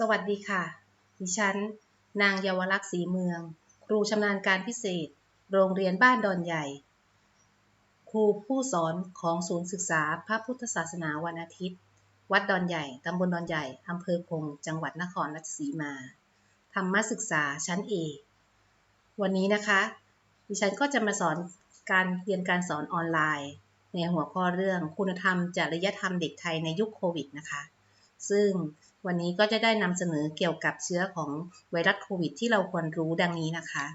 สวัสดีค่ะ ดิฉัน นางเยาวลักษณ์ศรีเมือง ครูชำนาญการพิเศษ โรงเรียนบ้านดอนใหญ่ ครูผู้สอนของศูนย์ศึกษาพระพุทธศาสนาวันอาทิตย์ วัดดอนใหญ่ ตำบลดอนใหญ่ อำเภอพง จังหวัดนครราชสีมา ธรรมศึกษาชั้นเอกวันนี้นะคะ ดิฉันก็จะมาสอนการเรียนการสอนออนไลน์ ในหัวข้อเรื่องคุณธรรมจริยธรรมเด็กไทยในยุคโควิดนะคะ ซึ่ง วันนี้ก็จะได้นำเสนอเกี่ยวกับเชื้อของไวรัสโควิด ที่เราควรรู้ดังนี้นะคะ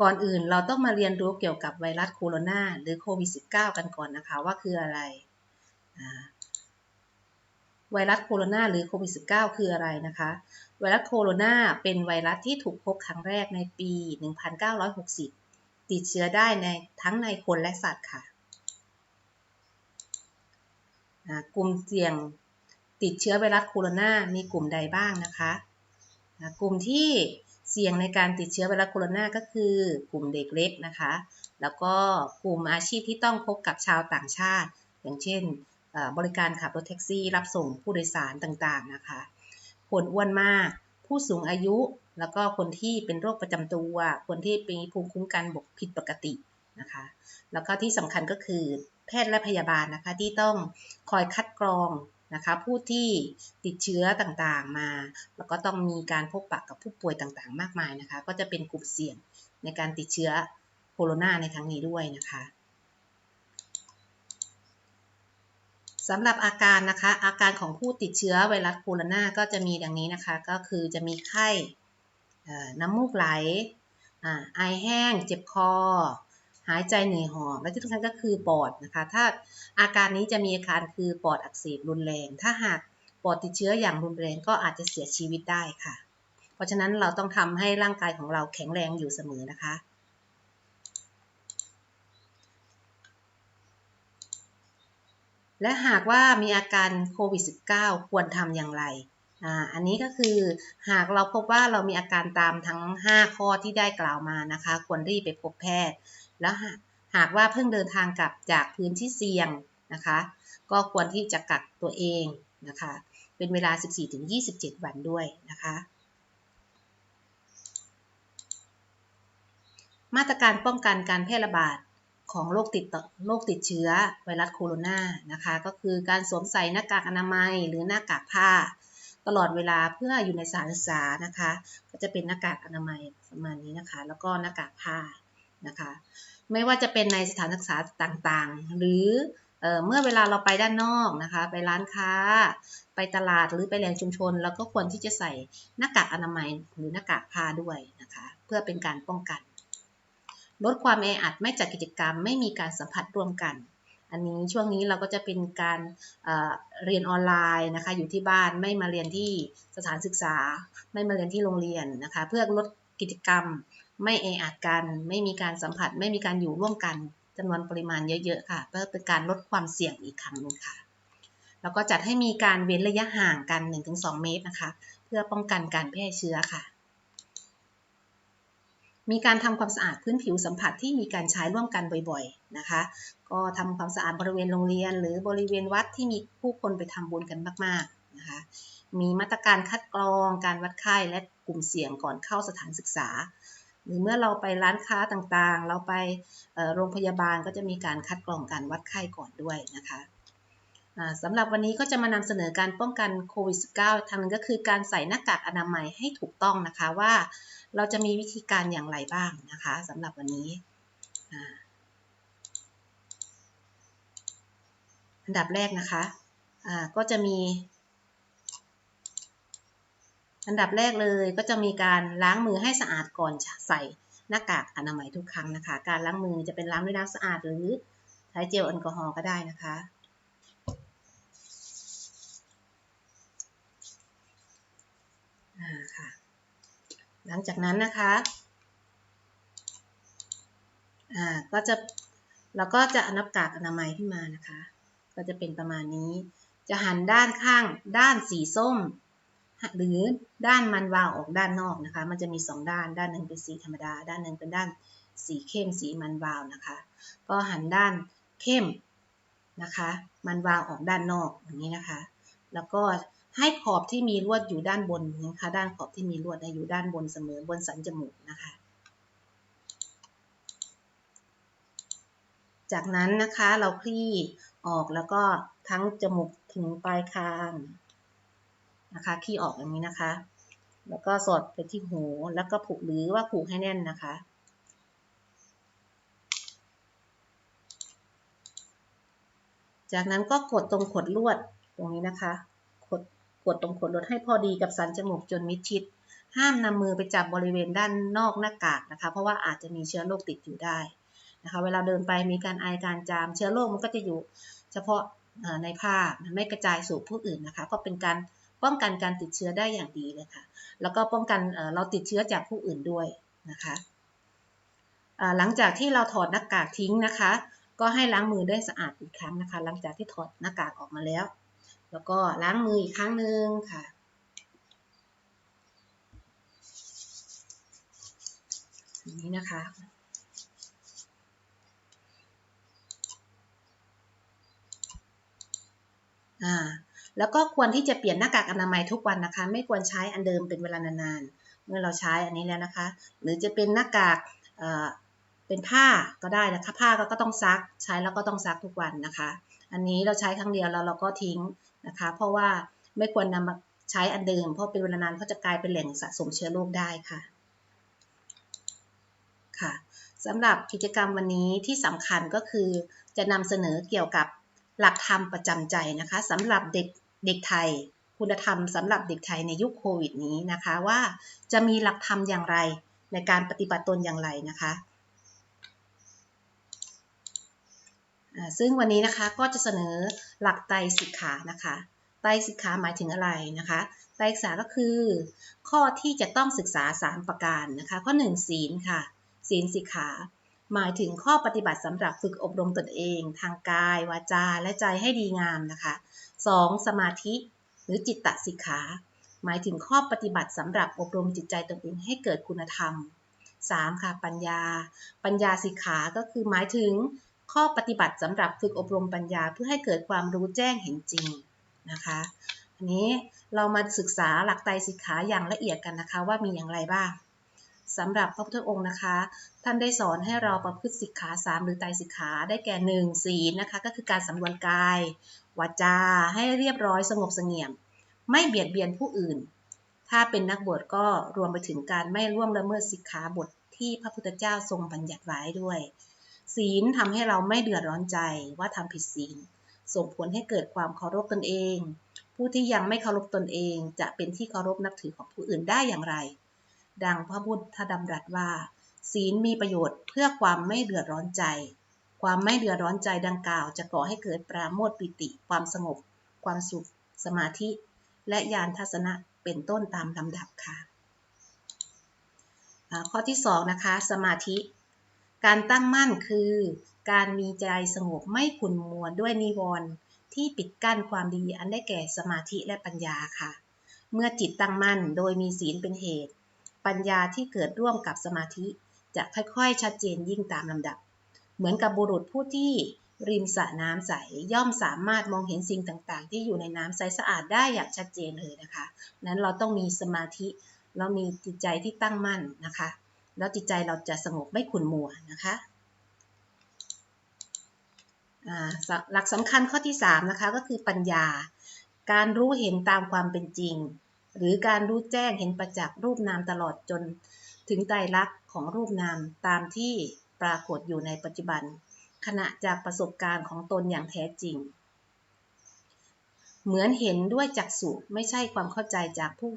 ก่อนอื่นเราต้องมาเรียนรู้เกี่ยวกับไวรัสโคโรนาหรือโควิด -19 กันก่อนนะคะว่าคืออะไรไวรัสโคโรนาหรือโควิด -19 คืออะไรนะคะ ไวรัสโคโรนาเป็นไวรัสที่ถูกพบครั้งแรกในปี 1960 ติดเชื้อได้ในทั้งในคนและสัตว์ค่ะ กลุ่มเสี่ยงติดเชื้อไวรัสโคโรนามีกลุ่มใดบ้างนะคะกลุ่มที่เสี่ยงในการติดเชื้อไวรัสโคโรนาก็คือกลุ่มเด็กเล็กนะคะ แล้วก็กลุ่มอาชีพที่ต้องพบกับชาวต่างชาติ อย่างเช่น บริการขับรถแท็กซี่ รับส่งผู้โดยสารต่างๆนะคะ คนอ้วนมาก ผู้สูงอายุ แล้วก็คนที่เป็นโรคประจำตัว คนที่มีภูมิคุ้มกันบกผิดปกตินะคะ แล้วก็ที่สำคัญก็คือ แพทย์และพยาบาลนะคะ ที่ต้องคอยคัดกรองนะคะผู้ที่ติดเชื้อต่างๆมา แล้วก็ต้องมีการพบปะกับผู้ป่วยต่างๆ มากมายนะคะ ก็จะเป็นกลุ่มเสี่ยงในการติดเชื้อโคโรนาในครั้งนี้ด้วยนะคะสำหรับอาการนะคะ อาการของผู้ติดเชื้อไวรัสโคโรนาก็จะมีดังนี้นะคะ ก็คือจะมีไข้น้ำมูกไหลไอแห้ง เจ็บคอ หายใจเหนื่อยหอบและที่สำคัญก็คือปอดนะคะ ถ้าอาการนี้จะมีอาการคือปอดอักเสบรุนแรง ถ้าหากปอดติดเชื้ออย่างรุนแรงก็อาจจะเสียชีวิตได้ค่ะ เพราะฉะนั้นเราต้องทำให้ร่างกายของเราแข็งแรงอยู่เสมอนะคะ และหากว่ามีอาการโควิด -19 ควรทำอย่างไรอ่าอันนี้ก็คือหากเราพบว่าเรามีอาการตามทั้ง 5 ข้อที่ได้กล่าวมานะคะ ควรรีบไปพบแพทย์ แล้วหากว่าเพิ่งเดินทางกลับจากพื้นที่เสี่ยงนะคะ ก็ควรที่จะกักตัวเองนะคะ เป็นเวลา 14-27 วันด้วยนะคะ มาตรการป้องกันการแพร่ระบาดของโรคติดโรคติดเชื้อไวรัสโคโรนานะคะ ก็คือการสวมใส่หน้ากากอนามัยหรือหน้ากากผ้า ตลอดเวลาเพื่ออยู่ในสถานศึกษานะคะ ก็จะเป็นหน้ากากอนามัยประมาณนี้นะคะ แล้วก็หน้ากากผ้า นะคะ ไม่ว่าจะเป็นในสถานศึกษาต่างๆ หรือเเมื่อเวลาเราไปด้านนอกนะคะ ไปร้านค้า ไปตลาดหรือไปแหล่งชุมชนเราก็ควรที่จะใส่หน้ากากอนามัยหรือหน้ากากผ้าด้วยนะคะ เพื่อเป็นการป้องกันลดความแออัดไม่จัดกิจกรรมไม่มีการสัมผัสร่วมกัน อันนี้ช่วงนี้เราก็จะเป็นการเเรียนออนไลน์นะคะ อยู่ที่บ้านไม่มาเรียนที่สถานศึกษา ไม่มาเรียนที่โรงเรียนนะคะ เพื่อลดกิจกรรม ไม่แออัดกัน ไม่มีการสัมผัส ไม่มีการอยู่ร่วมกันจำนวนปริมาณเยอะๆค่ะ เพื่อเป็นการลดความเสี่ยงอีกครั้งนึงค่ะ แล้วก็จัดให้มีการเว้นระยะห่างกัน 1-2 เมตรนะคะ เพื่อป้องกันการแพร่เชื้อค่ะ มีการทำความสะอาดพื้นผิวสัมผัสที่มีการใช้ร่วมกันบ่อยๆนะคะ ก็ทำความสะอาดบริเวณโรงเรียน หรือบริเวณวัดที่มีผู้คนไปทำบุญกันมากๆนะคะ มีมาตรการคัดกรอง การวัดไข้และกลุ่มเสี่ยงก่อนเข้าสถานศึกษา หรือเมื่อเราไปร้านค้าต่างๆ เราไปโรงพยาบาลก็จะมีการคัดกรองการวัดไข้ก่อนด้วยนะคะสำหรับวันนี้ก็จะมานำเสนอการป้องกันโควิด -19 ทางนึงก็คือการใส่หน้ากากอนามัยให้ถูกต้องนะคะว่าเราจะมีวิธีการอย่างไรบ้างนะคะสำหรับวันนี้ อันดับแรกนะคะก็จะมี อันดับแรกเลยก็จะมีการล้างมือให้สะอาดก่อนใส่หน้ากากอนามัยทุกครั้งนะคะ การล้างมือจะเป็นล้างด้วยน้ำสะอาดหรือใช้เจลแอลกอฮอล์ก็ได้นะคะค่ะหลังจากนั้นนะคะอ่าก็จะเราก็จะนับกากอนามัยขึ้นมานะคะ ก็จะเป็นประมาณนี้ จะหันด้านข้างด้านสีส้ม หรือด้านมันวาวออกด้านนอกนะคะ มันจะมี 2 ด้าน ด้านหนึ่งเป็นสีธรรมดา ด้านหนึ่งเป็นด้านสีเข้มสีมันวาวนะคะ ก็หันด้านเข้มนะคะ มันวางออกด้านนอกอย่างนี้นะคะ แล้วก็ให้ขอบที่มีลวดอยู่ด้านบนนะคะ ด้านขอบที่มีลวดอยู่ด้านบนเสมอบนสันจมูกนะคะ จากนั้นนะคะเราคลี่ออกแล้วก็ทั้งจมูกถึงปลายคาง นะคะคลี่ออกอย่างนี้นะคะ แล้วก็สอดไปที่หูแล้วก็ผูกหรือว่าผูกให้แน่นนะคะจากนั้นก็กดตรงขดลวดตรงนี้นะคะ กดกดตรงขดลวดให้พอดีกับสันจมูกจนมิดชิด ห้ามนำมือไปจับบริเวณด้านนอกหน้ากากนะคะ เพราะว่าอาจจะมีเชื้อโรคติดอยู่ได้นะคะ เวลาเดินไปมีการไอการจาม เชื้อโรคมันก็จะอยู่ เฉพาะในผ้ามันไม่กระจายสู่ผู้อื่นนะคะ ก็เป็นการ ป้องกันการติดเชื้อได้อย่างดีเลยค่ะ แล้วก็ป้องกันเราติดเชื้อจากผู้อื่นด้วยนะคะหลังจากที่เราถอดหน้ากากทิ้งนะคะ ก็ให้ล้างมือได้สะอาดอีกครั้งนะคะ หลังจากที่ถอดหน้ากากออกมาแล้ว แล้วก็ล้างมืออีกครั้งหนึ่งค่ะ นี้นะคะอ่า แล้วก็ควรที่จะเปลี่ยนหน้ากากอนามัยทุกวันนะคะ ไม่ควรใช้อันเดิมเป็นเวลานานๆ เมื่อเราใช้อันนี้แล้วนะคะ หรือจะเป็นหน้ากากเป็นผ้าก็ได้นะคะผ้าก็ต้องซักใช้แล้วก็ต้องซักทุกวันนะคะ อันนี้เราใช้ครั้งเดียวแล้วเราก็ทิ้งนะคะ เพราะว่าไม่ควรนำมาใช้อันเดิมเพราะเป็นเวลานานเขาจะกลายเป็นแหล่งสะสมเชื้อโรคได้ค่ะค่ะสำหรับกิจกรรมวันนี้ที่สำคัญก็คือจะนำเสนอเกี่ยวกับหลักธรรมประจำใจนะคะสำหรับเด็ก เด็กไทย คุณธรรมสำหรับเด็กไทยในยุคโควิดนี้นะคะว่าจะมีหลักธรรมอย่างไรในการปฏิบัติตนอย่างไรนะคะซึ่งวันนี้นะคะก็จะเสนอหลักไตรสิกขานะคะไตรสิกขาหมายถึงอะไรนะคะไตรสิกขาก็คือ ข้อที่จะต้องศึกษา 3 ประการนะคะ ข้อ 1 ศีลค่ะ ศีลสิกขา หมายถึงข้อปฏิบัติสำหรับฝึกอบรมตนเอง ทางกาย วาจา และใจให้ดีงามนะคะ 2. สมาธิหรือจิตตสิกขา หมายถึงข้อปฏิบัติสำหรับอบรมจิตใจตนเองให้เกิดคุณธรรม 3. ค่ะปัญญา ปัญญาสิกขาก็คือหมายถึงข้อปฏิบัติสำหรับฝึกอบรมปัญญาเพื่อให้เกิดความรู้แจ้งเห็นจริงนะคะอันนี้เรามาศึกษาหลักไตรสิกขาอย่างละเอียดกันนะคะว่ามีอย่างไรบ้างสำหรับพระพุทธองค์นะคะ ท่านได้สอนให้เราประพฤติสิกขาสามหรือไตรสิกขาได้แก่หนึ่งศีลนะคะ ก็คือการสำรวมกายวาจาให้เรียบร้อยสงบเสงี่ยม ไม่เบียดเบียนผู้อื่น ถ้าเป็นนักบวชก็รวมไปถึงการไม่ร่วมละเมิดสิกขาบทที่พระพุทธเจ้าทรงบัญญัติไว้ด้วย ศีลทำให้เราไม่เดือดร้อนใจว่าทำผิดศีล ส่งผลให้เกิดความเคารพตนเอง ผู้ที่ยังไม่เคารพตนเอง จะเป็นที่เคารพนับถือของผู้อื่นได้อย่างไร ดังพระพุทธดำรัสว่า ศีลมีประโยชน์เพื่อความไม่เดือดร้อนใจ ความไม่เดือดร้อนใจดังกล่าว จะก่อให้เกิดปราโมทปิติ ความสงบ ความสุข สมาธิ และญาณทัศนะเป็นต้นตามลำดับค่ะ ข้อที่2นะคะ สมาธิ การตั้งมั่นคือการมีใจสงบไม่ขุ่นมัวด้วยนิวรณ์ที่ปิดกั้นความดีอันได้แก่สมาธิและปัญญาค่ะ เมื่อจิตตั้งมั่นโดยมีศีลเป็นเหตุ ปัญญาที่เกิดร่วมกับสมาธิ จะค่อยๆ ชัดเจนยิ่งตามลำดับ เหมือนกับบุรุษผู้ที่ริมสระน้ำใสย่อมสามารถมองเห็นสิ่งต่างๆ ที่อยู่ในน้ำใสสะอาดได้อย่างชัดเจนเลยนะคะ นั้นเราต้องมีสมาธิ เรามีจิตใจที่ตั้งมั่นนะคะ แล้วจิตใจเราจะสงบไม่ขุ่นมัวนะคะหลักสำคัญข้อที่3นะคะก็คือปัญญา การรู้เห็นตามความเป็นจริง หรือการรู้แจ้งเห็นประจักษ์รูปนามตลอดจนถึงไตรลักษณ์ของรูปนามตามที่ ปรากฏอยู่ในปัจจุบัน ขณะจากประสบการณ์ของตนอย่างแท้จริง เหมือนเห็นด้วยจักษุไม่ใช่ความเข้าใจจากผู้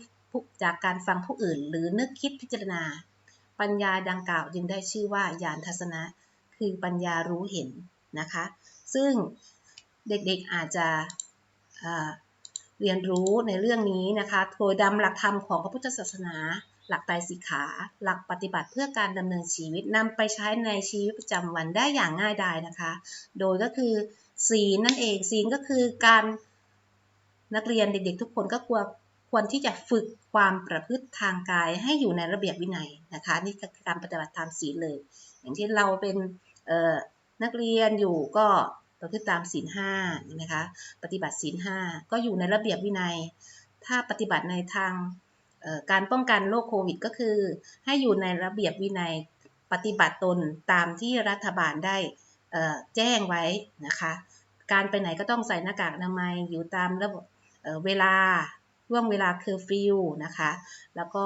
จากการฟังผู้อื่น หรือนึกคิดพิจารณา ปัญญาดังกล่าวจึงได้ชื่อว่าญาณทัศนะ คือปัญญารู้เห็นนะคะ ซึ่งเด็กๆอาจจะเรียนรู้ในเรื่องนี้นะคะ โดยดำหลักธรรมของพระพุทธศาสนา หลักไตรสิกขา หลักปฏิบัติเพื่อการดำเนินชีวิตนำไปใช้ในชีวิตประจำวันได้อย่างง่ายดายนะคะ โดยก็คือศีลนั่นเองศีลก็คือการนักเรียนเด็กๆ ทุกคนก็ควรควรที่จะฝึกความประพฤติทางกายให้อยู่ในระเบียบวินัยนะคะนี่คือการปฏิบัติตามศีลเลย อย่างที่เราเป็นนักเรียนอยู่ก็ประพฤติตามศีลห้านะคะปฏิบัติศีลห้าก็อยู่ในระเบียบวินัย ถ้าปฏิบัติในทาง การป้องกันโรคโควิด ก็คือ ให้อยู่ในระเบียบวินัยปฏิบัติตนตามที่รัฐบาลได้แจ้งไว้นะคะ การไปไหนก็ต้องใส่หน้ากากอนามัยอยู่ตามระบบเเวลาช่วงเวลาเคอร์ฟิวนะคะ แล้วก็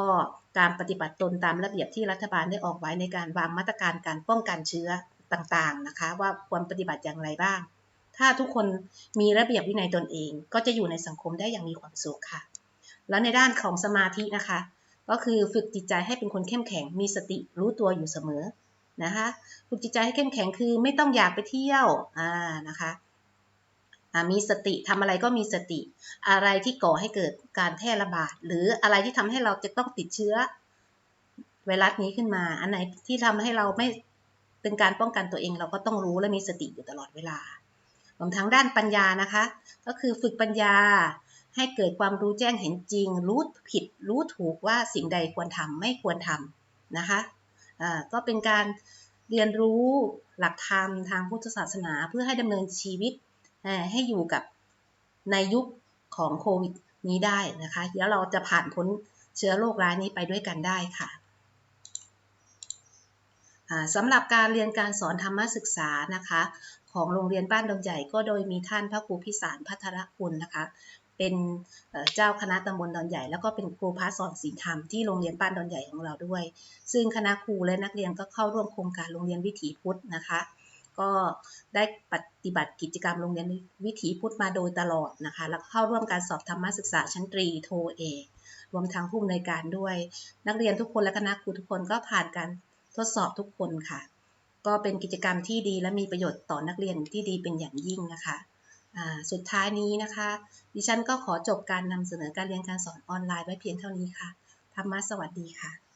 การปฏิบัติตนตามระเบียบที่รัฐบาลได้ออกไว้ในการวางมาตรการการป้องกันเชื้อต่างๆนะคะ ว่าควรปฏิบัติอย่างไรบ้าง ถ้าทุกคนมีระเบียบวินัยตนเอง ก็จะอยู่ในสังคมได้อย่างมีความสุขค่ะ แล้วในด้านของสมาธินะคะ ก็คือฝึกจิตใจให้เป็นคนเข้มแข็ง มีสติรู้ตัวอยู่เสมอนะคะฝึกจิตใจให้เข้มแข็งคือไม่ต้องอยากไปเที่ยวอ่านะคะมีสติทำอะไรก็มีสติ อะไรที่ก่อให้เกิดการแพร่ระบาด หรืออะไรที่ทำให้เราจะต้องติดเชื้อไวรัสนี้ขึ้นมา อันไหนที่ทำให้เราไม่เป็นการป้องกันตัวเองเราก็ต้องรู้และมีสติอยู่ตลอดเวลารวมทั้งด้านปัญญานะคะ ก็คือฝึกปัญญา ให้เกิดความรู้แจ้งเห็นจริง รู้ผิด รู้ถูกว่าสิ่งใดควรทำไม่ควรทำนะคะอ่าก็เป็นการเรียนรู้หลักธรรมทางพุทธศาสนาเพื่อให้ดำเนินชีวิตให้อยู่กับในยุคของโควิดนี้ได้นะคะแล้วเราจะผ่านพ้นเชื้อโรคร้ายนี้ไปด้วยกันได้ค่ะสำหรับการเรียนการสอนธรรมศึกษานะคะ ของโรงเรียนบ้านดงใหญ่ก็โดยมีท่านพระครูพิสารพัทรคุณนะคะ เป็นเจ้าคณะตำบลดอนใหญ่ แล้วก็เป็นครูพระสอนศีลธรรมที่โรงเรียนบ้านดอนใหญ่ของเราด้วย ซึ่งคณะครูและนักเรียนก็เข้าร่วมโครงการโรงเรียนวิถีพุทธนะคะ ก็ได้ปฏิบัติกิจกรรมโรงเรียนวิถีพุทธมาโดยตลอดนะคะ แล้วเข้าร่วมการสอบธรรมศึกษาชั้นตรีโทเอกรวมทั้งผู้อำนวยการด้วย นักเรียนทุกคนและคณะครูทุกคนก็ผ่านการทดสอบทุกคนค่ะ ก็เป็นกิจกรรมที่ดีและมีประโยชน์ต่อนักเรียนที่ดีเป็นอย่างยิ่งนะคะ สุดท้ายนี้นะคะ ดิฉันก็ขอจบการนำเสนอการเรียนการสอนออนไลน์ไว้เพียงเท่านี้ค่ะธรรมะสวัสดีค่ะ